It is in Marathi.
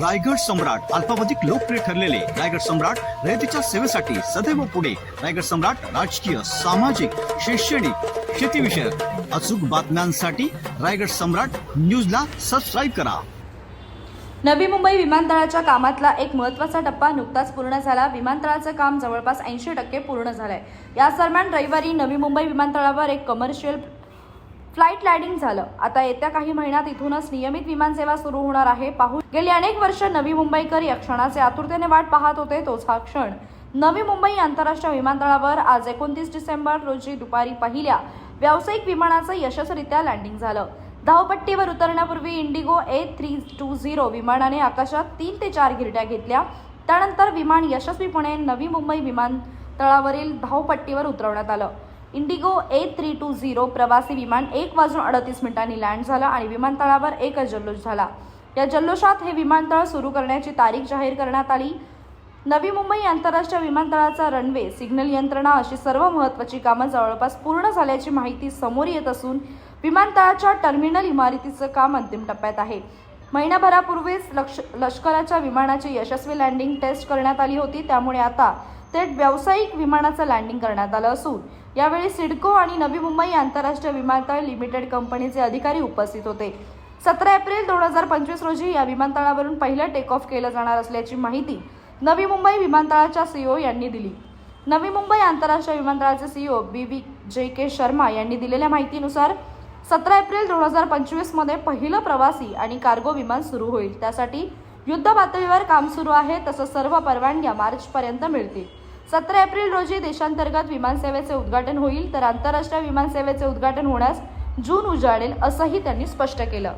रायगड सम्राट अल्पावधिक लोकप्रिय ठरलेले रायगड सम्राट रयतेच्या सेवेसाठी सदैव पुढे. रायगड सम्राट राजकीय सामाजिक शैक्षणिक शेतीविषयक अचूक बातम्यांसाठी रायगड सम्राट न्यूजला सबस्क्राईब करा. नवी मुंबई विमानतळाच्या कामातला एक महत्त्वाचा टप्पा नुकताच पूर्ण झाला. विमानतळाचं काम जवळपास ऐंशी टक्के पूर्ण झालंय. याच दरम्यान रविवारी नवी मुंबई विमानतळावर एक कमर्शियल फ्लाईट लँडिंग झालं. आता येत्या काही महिन्यात इथूनच नियमित विमानसेवा सुरू होणार आहे. पाहू गेली अनेक वर्ष नवी मुंबईकर या क्षणाचे आतुरतेने वाट पाहत होते तोच हा क्षण. नवी मुंबई आंतरराष्ट्रीय विमानतळावर आज एकोणतीस डिसेंबर रोजी दुपारी पहिल्या व्यावसायिक विमानाचं यशस्वीरित्या लँडिंग झालं. धावपट्टीवर उतरण्यापूर्वी IndiGo A three two zero विमानाने आकाशात तीन ते चार गिरट्या घेतल्या. त्यानंतर विमान यशस्वीपणे नवी मुंबई विमानतळावरील धावपट्टीवर उतरवण्यात आलं. IndiGo A three two zero प्रवासी विमान एक वाजून अडतीस मिनिटांनी लँड झालं आणि विमानतळावर एक जल्लोष झाला. या जल्लोषात हे विमानतळ सुरू करण्याची तारीख जाहीर करण्यात आली. नवी मुंबई आंतरराष्ट्रीय विमानतळाचा रनवे सिग्नल यंत्रणा अशी सर्व महत्त्वाची कामं जवळपास पूर्ण झाल्याची माहिती समोर येत असून विमानतळाच्या टर्मिनल इमारतीचं काम अंतिम टप्प्यात आहे. महिनाभरापूर्वीच लक्ष लष्कराच्या विमानाची यशस्वी लँडिंग टेस्ट करण्यात आली होती. त्यामुळे आता थेट व्यावसायिक विमानाचं लँडिंग करण्यात आलं असून यावेळी सिडको आणि नवी मुंबई आंतरराष्ट्रीय विमानतळ लिमिटेड कंपनीचे अधिकारी उपस्थित होते. सतरा एप्रिल दोन हजार पंचवीस रोजी या विमानतळावरून पहिलं टेक ऑफ केलं जाणार असल्याची माहिती नवी मुंबई विमानतळाच्या सीईओ यांनी दिली. नवी मुंबई आंतरराष्ट्रीय विमानतळाचे सीईओ बी व्ही जे के शर्मा यांनी दिलेल्या माहितीनुसार सतरा एप्रिल दोन हजार पंचवीसमध्ये पहिलं प्रवासी आणि कार्गो विमान सुरू होईल. त्यासाठी युद्ध पातळीवर काम सुरू आहे तसंच सर्व परवानग्या मार्चपर्यंत मिळतील. सतरा एप्रिल रोजी देशांतर्गत विमानसेवेचे उद्घाटन होईल तर आंतरराष्ट्रीय विमानसेवेचे उद्घाटन होण्यास जून उजाडेल असंही त्यांनी स्पष्ट केलं.